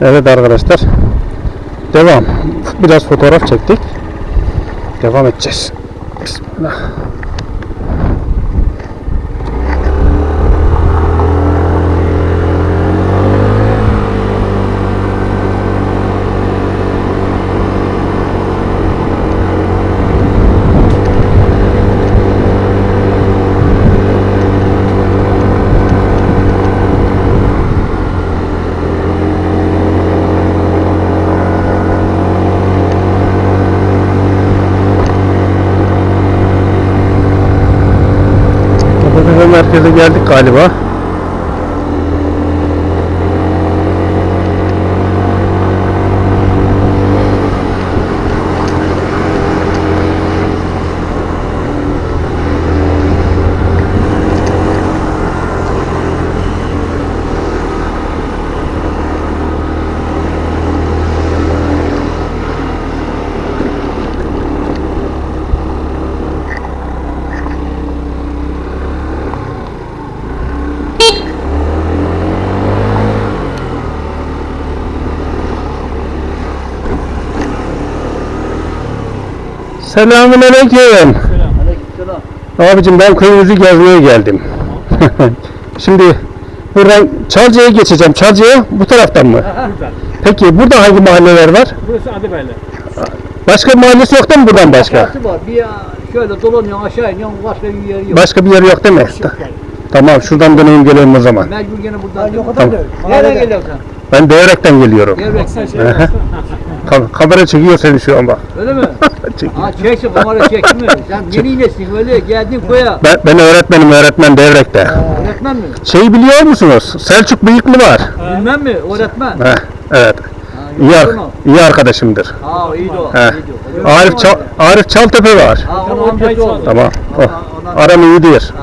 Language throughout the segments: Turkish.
Evet arkadaşlar. Devam. Biraz fotoğraf çektik. Devam edeceğiz. Bismillah. Merkeze geldik galiba. Selamun aleyküm. Aleykümselam. Abicim ben köyümüzü gezmeye geldim. Şimdi buradan Çalca'ya geçeceğim. Çalca'ya bu taraftan mı? Burada. Peki burada hangi mahalleler var? Burası Adıbeyli. Başka mahallesi yok değil mi buradan başka? Var. Bir şöyle dolanıyorsun aşağı iniyorsun başka bir yeri yok. Başka bir yer yok değil mi? Ta- Tamam şuradan döneyim gelelim o zaman. Mecbur gene buradan. Yok o Tamam. Nereden geliyorsun? Ben Devrek'ten geliyorum. Şey. Aha. Ka- kamera çekiyor seni şu an bak. Öyle mi? Çekiyor. Ha çeksin kamera çekti mi? Sen yeni inesin öyle geldin koya. Ben, ben öğretmenim öğretmen Devrek'te. Öğretmen mi? Şeyi biliyor musunuz? Selçuk Bıyıklı var. Bilmem mi? Öğretmen. Heh, evet. İyi, ar- iyi arkadaşımdır. Ha iyi de o. Heh. iyi de o. Arif, Çal- Arif Çaltepe var. Oldu. Tamam. Ona- ona- Aram iyidir. Ha.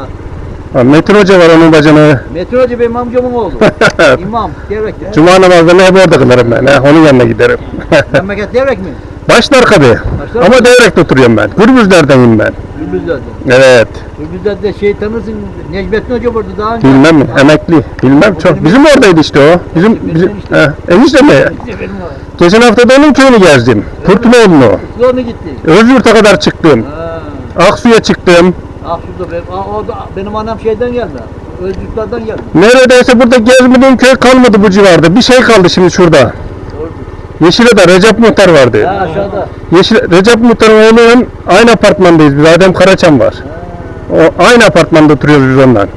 Ha, Metin Hoca var onun bacını. Metin Hoca benim amcamın oğlu. İmam. Devrek'te. Cuma namazlarını hep orada kılarım ben. He, onun yanına giderim. Memleket Devrek mi? Başlar kabi. Başlar Ama Devrek'te oturuyorum ben. Gürbüzlerdenim ben. Gürbüzler'de. Evet. Gürbüzler'de şey tanırsın. Necmettin Hoca vardı daha önce. Bilmem mi? Emekli. Bilmem çok. Bizim oradaydı işte o. Bizim, bizim he, enişte mi? Benim var. Geçen hafta da onun köyünü gezdim. Kurtuloğlu'nu. Sonra gitti. Özgürt'e kadar çıktım. Ha. Aksu'ya çıktım. Şurada benim, o da, benim annem şeyden geldi. Özgürlerden geldi. Neredeyse burada gezmediğim köy kalmadı bu civarda. Bir şey kaldı şimdi şurada. Yeşile'de Recep Muhtar vardı. Ha aşağıda. Yeşil, Recep Muhtar'ın oğlunun aynı apartmandayız biz. Adem Karaçam var. O, aynı apartmanda oturuyoruz biz ondan.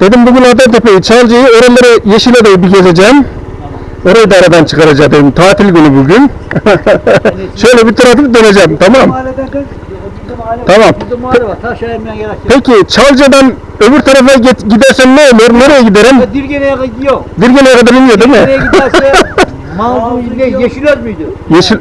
Dedim bugün Adatepe'yi, Çalcı'yı, oraları Yeşile'de bir gezeceğim. Orayı da aradan çıkaracağım. Tatil günü bugün. Şöyle bir tur atıp döneceğim. Tamam. Mahalleden kaç? Bizim mahalle var. Tamam. Burada mahalle var. Taş ayırmaya gerek yok. Peki Çalca'dan öbür tarafa git, gidersem ne olur? Nereye giderim? Ya Dirgene'ye gidiyor. Dirgene'ye kadar iniyor değil Dirgene'ye mi? giderse Mağdur ne Yeşilöz müydü? Yeşil.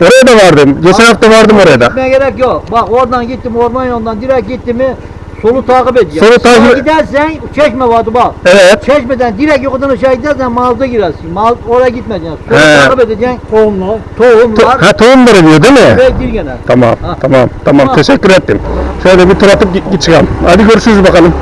Oraya da vardım. Geçen hafta vardım oraya da. Gitmeye gerek yok. Bak oradan gittim orman yolundan direkt gittim mi solu takip edeceğim. Solu takip- Sağa gidersen çeşme vardı bak. Evet. Çeşmeden direkt yukarıdan aşağı gidersen mağaza girersin. Mağaz oraya gitmeyeceksin. Solu He. takip edeceksin. Tohumlar. To- Tohumlar ha tohumları diyor değil mi? ve Dirgene. Tamam, Ha. tamam, tamam. Teşekkür ettim. Şöyle bir tur atıp git, git çıkalım. Hadi görüşürüz bakalım.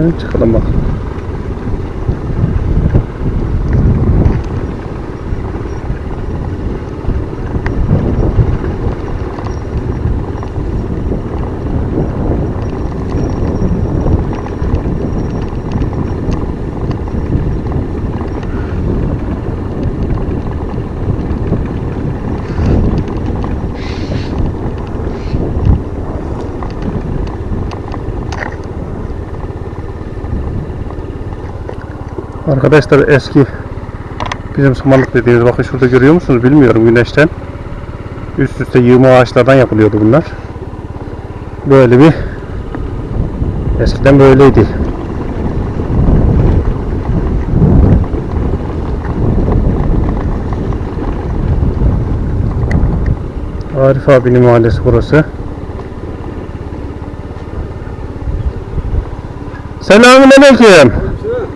Yani çıkalım bak. Arkadaşlar eski bizim samanlık dediğimiz bakın şurada görüyor musunuz bilmiyorum güneşten. Üst üste yığma ağaçlardan yapılıyordu bunlar. Böyle bir eskiden böyleydi. Arif abinin mahallesi burası. Selamun aleyküm.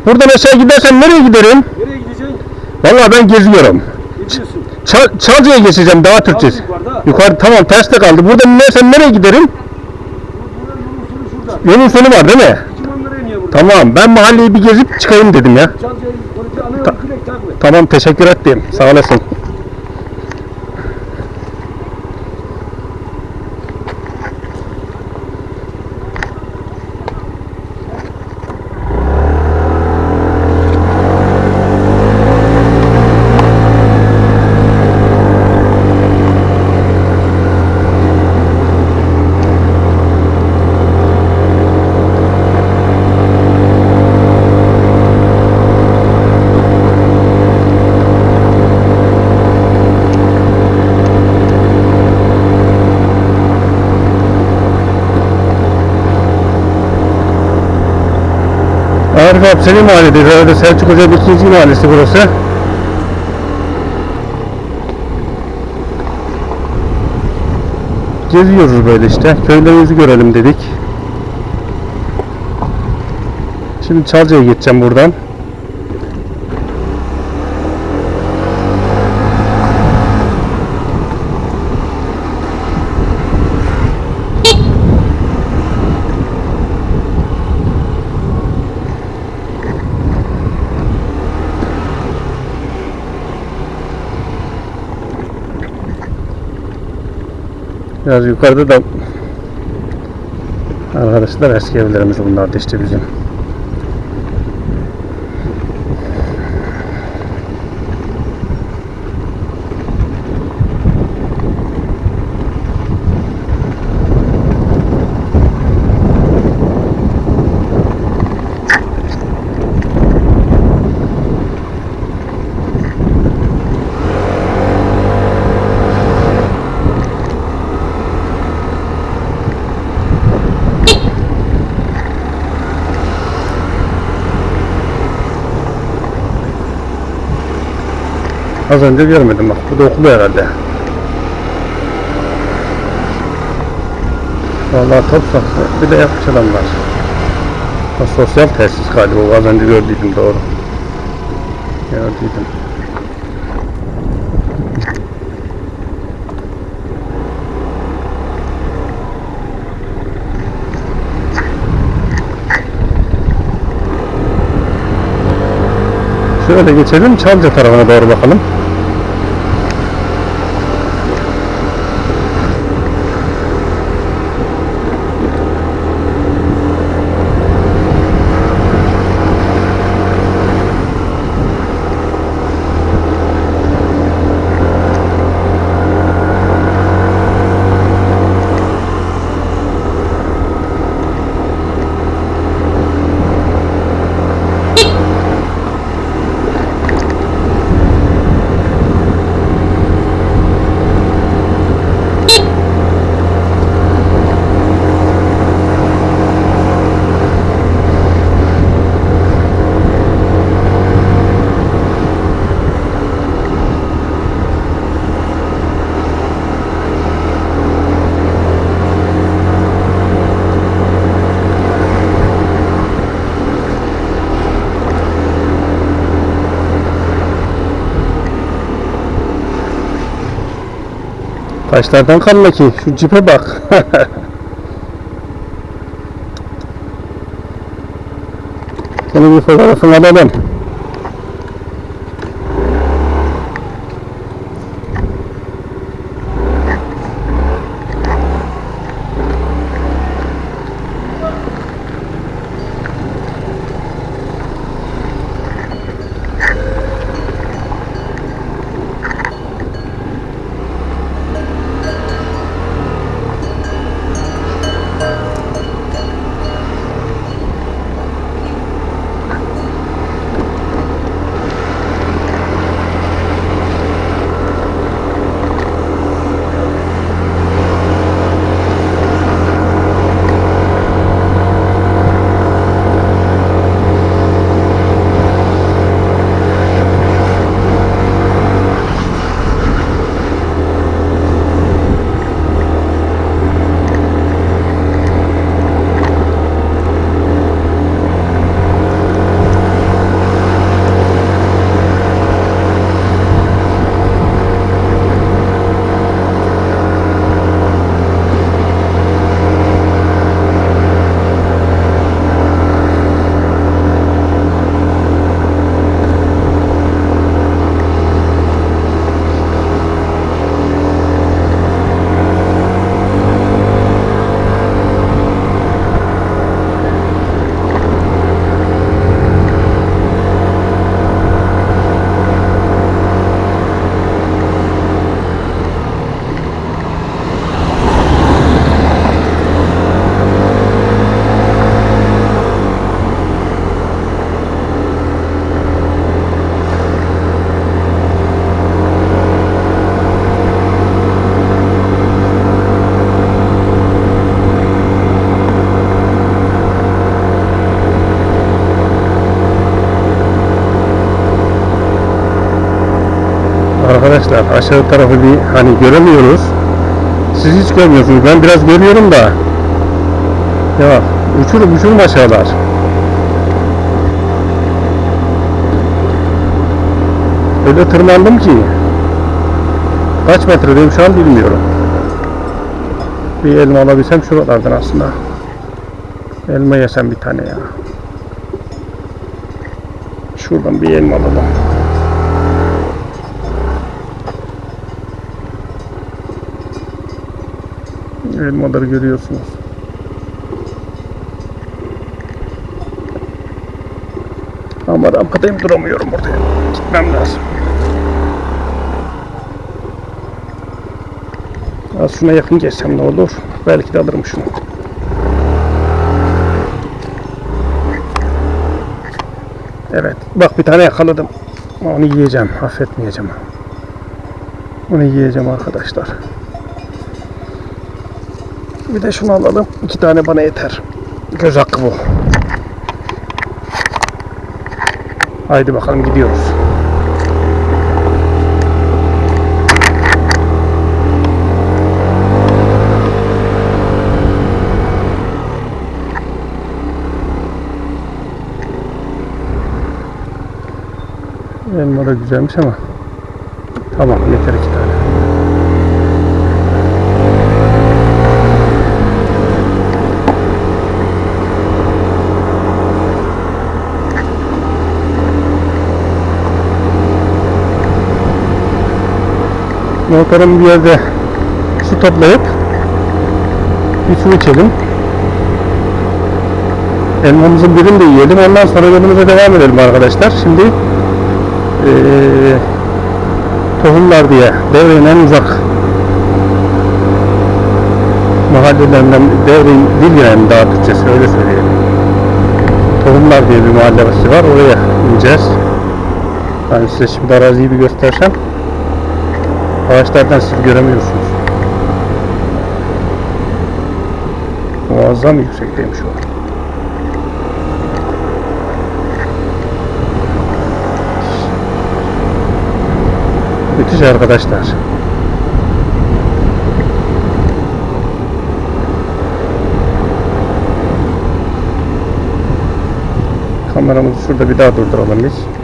Buradan aşağı gidersen nereye giderim? Nereye gideceksin? Vallahi ben geziyorum. Gidiyorsun. Çal, Çalcı'ya geçeceğim daha Türkçesi. yukarıda. Yukarı tamam terste kaldı. Buradan inersem nereye giderim? Buranın yolun sonu şurada. Yolun sonu var değil mi? İki manlara iniyor burada. Tamam ben mahalleyi bir gezip çıkayım dedim ya. Çalcı'ya polisi ana yolu direkt takip et. Tamam teşekkür ettim. Sağ olasın. Arif abi senin mahalledeyiz. Herhalde Selçuk Hoca'nın ikinci mahallesi burası. Geziyoruz böyle işte. Köylerimizi görelim dedik. Şimdi Çalca'ya geçeceğim buradan. Biraz yukarıda da arkadaşlar eski evlerimiz bunlardı işte bizim. Az önce görmedim bak. Bu da okulu herhalde. Vallahi top saksı. Bir de yapmış adamlar. Ha, sosyal tesis galiba. o Az önce gördüydüm doğru. Gördüydüm. Şöyle geçelim Çalca tarafına doğru bakalım. Taşlardan kalma ki. Şu cipe bak. Senin bir fotoğrafını alalım. Arkadaşlar aşağı tarafı bir hani göremiyoruz. Siz hiç görmüyorsunuz. Ben biraz görüyorum da. Ya uçurum uçurum aşağılar. Öyle tırmandım ki. Kaç metredeyim şu an bilmiyorum. Bir elma alabilsem şuralardan aslında. Elma yesem bir tane ya. Şuradan bir elma alalım. Elmaları görüyorsunuz. Ama rampadayım duramıyorum burada. Gitmem lazım. Az şuna yakın geçsem ne olur? Belki de alırım şunu. Evet. Bak bir tane yakaladım. Onu yiyeceğim. Affetmeyeceğim. Onu yiyeceğim arkadaşlar. Bir de şunu alalım. İki tane bana yeter. Göz hakkı bu. Haydi bakalım gidiyoruz. Elma da güzelmiş ama tamam yeter iki tane. Motorun bir yerde su toplayıp bir su içelim. Elmamızın birini de yiyelim. Ondan sonra yolumuza devam edelim arkadaşlar. Şimdi eee tohumlar diye devrenin en uzak mahallelerinden devrenin dil yani daha Türkçesi öyle söyleyelim. Tohumlar diye bir mahallesi var. Oraya ineceğiz. Yani size şimdi araziyi bir göstersem Ağaçlardan siz göremiyorsunuz. Muazzam yüksekteymiş o. Müthiş arkadaşlar. Kameramızı şurada bir daha durduralım biz.